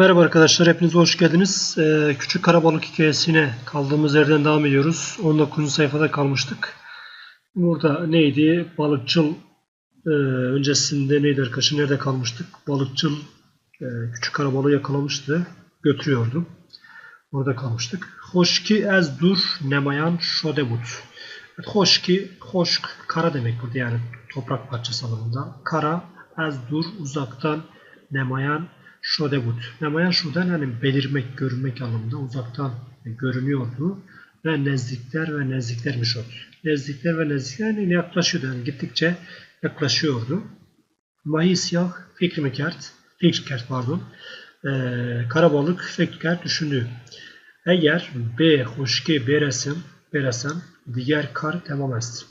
Merhaba arkadaşlar, hepiniz hoş geldiniz. Ee, Küçük Karabalık hikayesine kaldığımız yerden devam ediyoruz. 19. sayfada kalmıştık. Burada neydi? Balıkçıl e, öncesinde neydi arkadaşlar? Nerede kalmıştık? Balıkçıl e, Küçük Karabalığı yakalamıştı. Götürüyordu. Orada kalmıştık. Hoşki ez dur nemayan şodebut. Evet, hoşki, hoşk, kara demek burada yani toprak parçası anlamında. Kara, ez dur, uzaktan, nemayan, şodebut. Nemayan şuradan yani belirmek, görünmek anlamında uzaktan görünüyordu. Ve nezdikler ve nezdiklermiş oldu. Nezdikler ve nezdikler yani yaklaşıyordu. Yani gittikçe yaklaşıyordu. Mahi siyah fikrikert, fikrikert pardon. Ee, karabalık fikrikert düşündü. Eğer B hoşke beresim, beresem diğer kar tamam est.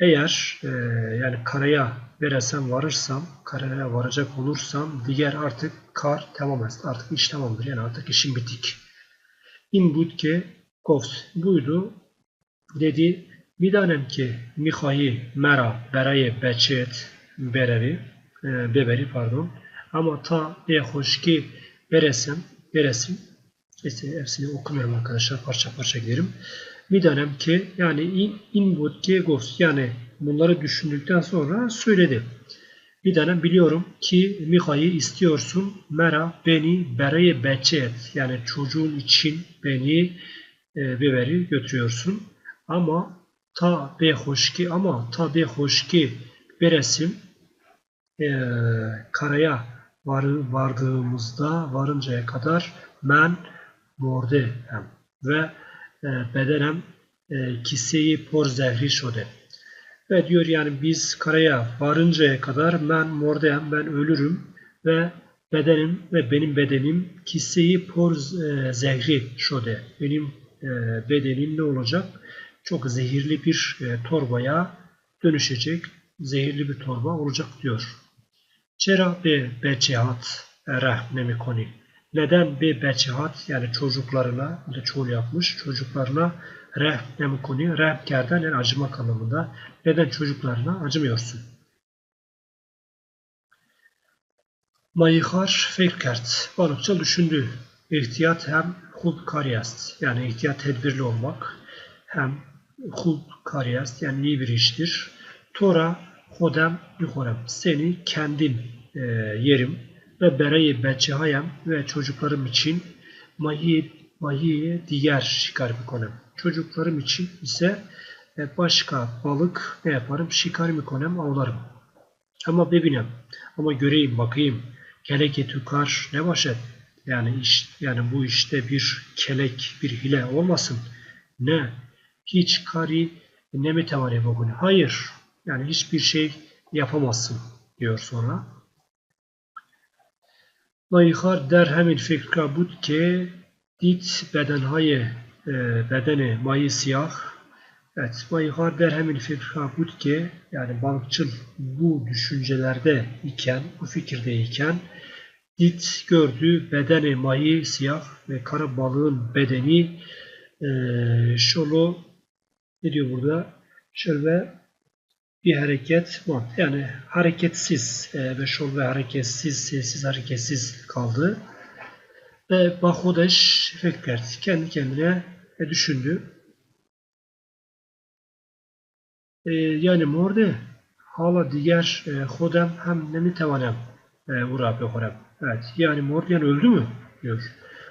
Eğer e, yani karaya veresem varırsam, karaya varacak olursam diğer artık kar tamam. Artık iş tamamdır. Yani artık işim bitik. İn budke kovs. Buydu. Dedi ki Mihai mera beraye beçet berevi e, beberi pardon. Ama ta e hoşki veresem veresim işte hepsini okumuyorum arkadaşlar. Parça parça giderim. Midanem ki yani in, inbut ki gos yani bunları düşündükten sonra söyledi. Midanem biliyorum ki Miha'yı istiyorsun. Mera beni bereye beçe et. Yani çocuğun için beni e, biberi götürüyorsun. Ama ta be hoşki ama ta be hoşki beresim e, karaya var, vardığımızda varıncaya kadar ben morde hem ve e, bedenem e, kiseyi por zehri şode. Ve diyor yani biz karaya varıncaya kadar ben mordeyim, ben ölürüm ve bedenim ve benim bedenim kiseyi por e, zehri şode. Benim e, bedenim ne olacak? Çok zehirli bir e, torbaya dönüşecek, zehirli bir torba olacak diyor. Çera be beçehat rahmemi koni. Neden bir beçehat yani çocuklarına, bu da çoğul yapmış, çocuklarına rehnem konu, rehkerden yani acımak anlamında. Neden çocuklarına acımıyorsun? Mayıhar fekrert. Balıkçı düşündü. İhtiyat hem hud kariyast. Yani ihtiyat tedbirli olmak. Hem hud kariyast yani iyi bir iştir. Tora hodem yuhorem. Seni kendim e, yerim ve bereyi beçehayem ve çocuklarım için mahi mahiye diğer şikar konem. Çocuklarım için ise e, başka balık ne yaparım? Şikar mı konem avlarım. Ama bebinem. Ama göreyim bakayım. Kelek tükar ne başet? Yani iş, yani bu işte bir kelek, bir hile olmasın. Ne? Hiç kari ne mi tevane bugün? Hayır. Yani hiçbir şey yapamazsın diyor sonra. Nayıkar der hemin fikra bud ki dit bedenhay bedeni mayı siyah Evet, Mayıkar der hemin fikra bud ki yani balıkçıl bu düşüncelerde iken, bu fikirdeyken dit gördü bedeni mayı siyah ve kara balığın bedeni e, şolu ne diyor burada? Şöyle bir hareket var. Yani hareketsiz e, ve şol ve hareketsiz, sessiz, hareketsiz kaldı. Ve Bahodeş Fekbert kendi kendine e, düşündü. E, yani morde hala diğer e, hodem hem nemi tevanem e, ura behorem. Evet yani Mordyan öldü mü? diyor.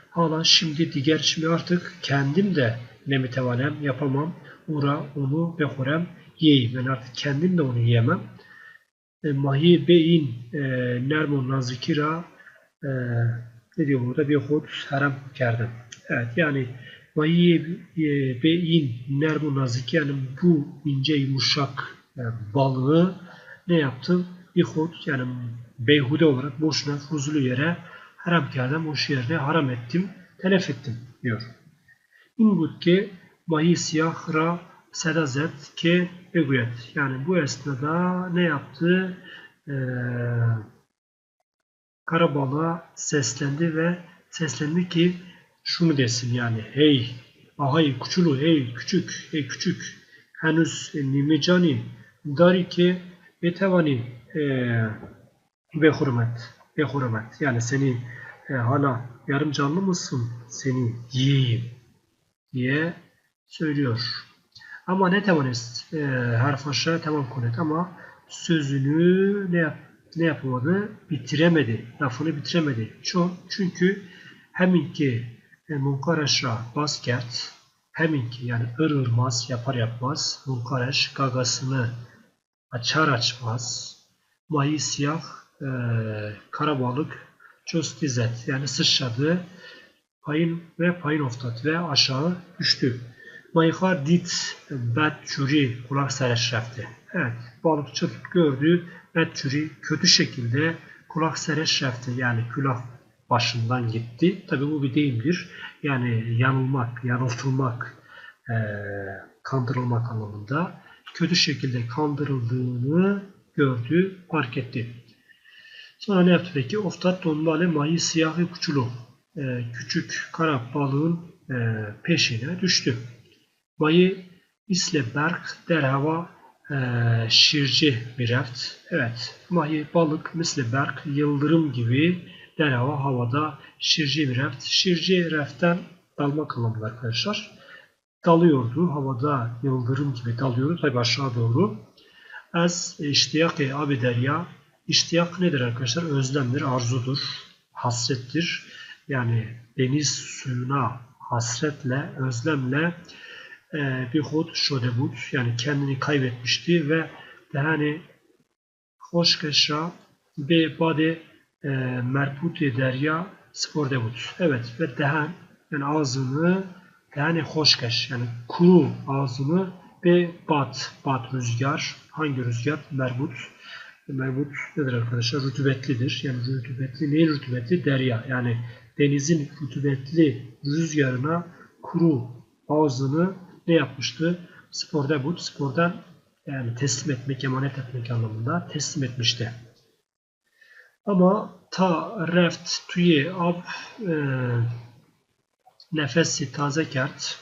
Hala şimdi diğer şimdi artık kendim de nemi tevanem yapamam. Ura onu behorem yiyeyim. Ben artık kendim de onu yiyemem. E, mahi beyin e, nermon nazikira e, ne diyor burada? Bir hud haram kerdim. Evet yani mahi e, beyin nermon naziki yani bu ince yumuşak yani balığı ne yaptım? Bir hud yani beyhude olarak boşuna fuzulu yere haram kerdim. Boş yerine haram ettim. Telef ettim diyor. İn ki mahi siyah ra sedazet ke eguyet. Yani bu esnada ne yaptı? Ee, Karabalığa seslendi ve seslendi ki şunu desin yani hey ahay küçülü hey küçük hey küçük henüz nimecani dari ki betevani ve hürmet ve hürmet yani seni e, hala yarım canlı mısın seni yiyeyim diye söylüyor. Ama ne est e, harf aşağı tamam konet ama sözünü ne yap ne yapamadı? Bitiremedi. Lafını bitiremedi. Çünkü heminki e, munkareşra basket heminki yani ırılmaz yapar yapmaz munkareş gagasını açar açmaz mayi siyah e, karabalık çöstizet yani sıçradı payın ve payın oftat ve aşağı düştü. Mayıkar dit bed çuri kulak sereşrefti. Evet balıkçı gördü bed çuri kötü şekilde kulak sereşrefti yani külah başından gitti. Tabi bu bir deyimdir. Yani yanılmak, yanıltılmak, e, kandırılmak anlamında. Kötü şekilde kandırıldığını gördü, fark etti. Sonra ne yaptı peki? Oftat donbale mayı siyahı kuçulu. E, küçük kara balığın e, peşine düştü. Mayı isle berk derhava e, şirci bir reft. Evet, mayı balık misle berk yıldırım gibi derhava havada şirci bir reft. Şirci reften dalmak anlamında arkadaşlar. Dalıyordu havada yıldırım gibi dalıyordu tabi aşağı doğru. Az iştiyak-ı abi derya. İştiyak nedir arkadaşlar? Özlemdir, arzudur, hasrettir. Yani deniz suyuna hasretle, özlemle bir hud şodebut yani kendini kaybetmişti ve yani hoş keşra be bade e, merputi derya spor debut. Evet ve dehen yani ağzını yani hoşkeş yani kuru ağzını ve bat bat rüzgar hangi rüzgar? Merbut. Merbut nedir arkadaşlar? Rütubetlidir yani rütubetli neyin rütubetli derya. Yani denizin rütubetli rüzgarına kuru ağzını ne yapmıştı? Sporda bu, spordan yani teslim etmek, emanet etmek anlamında teslim etmişti. Ama ta reft tüye ab e, nefesi taze kert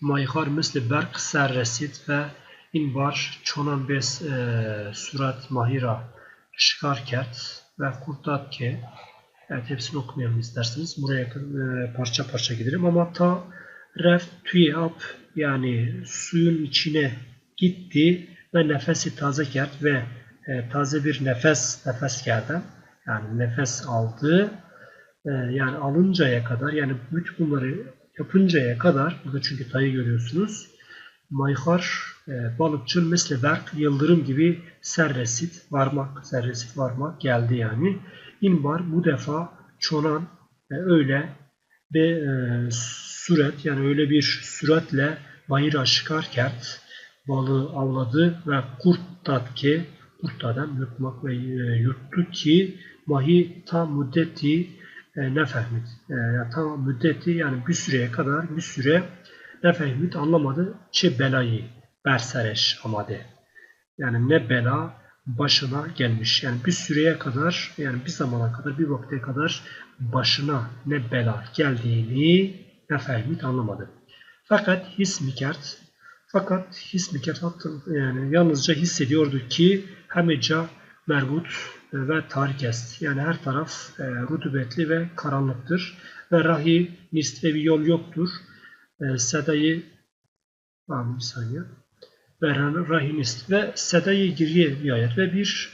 mayhar misli berk serresit ve in bar çonan bes e, surat mahira şikar kert ve kurtat ki evet hepsini okumayalım isterseniz. Buraya e, parça parça gidelim ama ta ab yani suyun içine gitti ve nefesi taze kert ve e, taze bir nefes nefes kerden yani nefes aldı. E, yani alıncaya kadar yani bütün bunları yapıncaya kadar burada çünkü tayı görüyorsunuz mayhar e, balıkçıl mesle berk yıldırım gibi serresit varmak serresit varmak geldi yani. İnbar bu defa çonan e, öyle ve e, süret yani öyle bir süratle bayıra çıkarken balığı avladı ve kurt tatke kurtadan yutmak ve e, yuttu ki vahiy tam müddeti e, ne fehmit. E, tam müddeti yani bir süreye kadar bir süre ne fehmit anlamadı. Çi belayı bersereş amade. Yani ne bela başına gelmiş. Yani bir süreye kadar yani bir zamana kadar bir vakte kadar başına ne bela geldiğini ne fehmit anlamadı. Fakat his mikert fakat his mikert yani yalnızca hissediyordu ki hemeca merbut ve tarik est. Yani her taraf e, rutubetli ve karanlıktır. Ve rahi nistre bir yol yoktur. E, sedayı Tamam bir saniye. Ve rahinist ve sedayı giriye riayet ve bir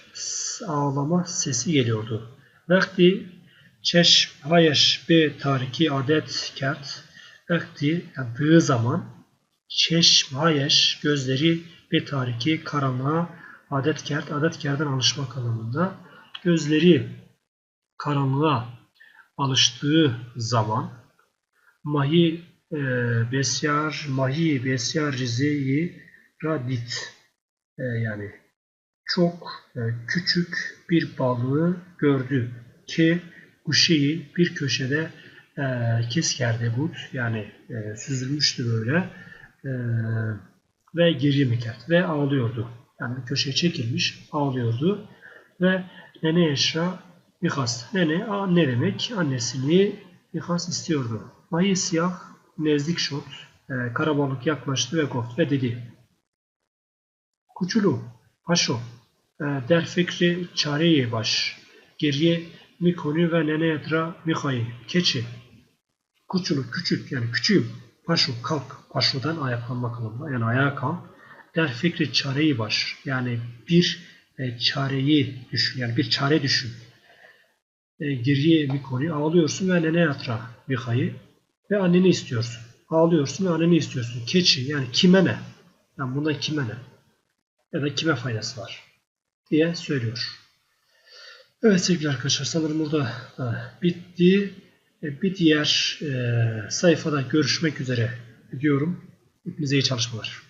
ağlama sesi geliyordu. Vakti çeşm hayeş be tariki adet kert vakti yaptığı zaman çeşm hayeş gözleri be tariki karanlığa adet kert adet kerden alışmak anlamında gözleri karanlığa alıştığı zaman mahi e, besyar mahi besyar rizeyi radit e, yani çok e, küçük bir balığı gördü ki kuşeyi bir köşede e, keskerde but yani e, süzülmüştü böyle e, ve geriye mikert ve ağlıyordu. Yani köşeye çekilmiş ağlıyordu ve Nene Eşra Mihas. Nene ne demek? Annesini Mihas istiyordu. Mahi siyah nezdik şot. E, karabalık yaklaştı ve goft ve dedi. Kuçulu, paşo, e, der fikri çareye baş. Geriye Mikoni ve Nenetra Mihai. Keçi. Kuçulu küçük yani küçüğüm. Paşu kalk. Paşudan ayaklanmak anlamında. Yani ayağa kalk. Der fikri çareyi baş. Yani bir e, çareyi düşün. Yani bir çare düşün. E, geriye Mikoni ağlıyorsun ve Nenetra Mihai ve anneni istiyorsun. Ağlıyorsun ve anneni istiyorsun. Keçi yani kime ne? Yani bundan kime ne? Ya da kime faydası var? Diye söylüyor. Evet sevgili arkadaşlar sanırım burada da bitti. E, Bir diğer e, sayfada görüşmek üzere diyorum. Hepinize iyi çalışmalar.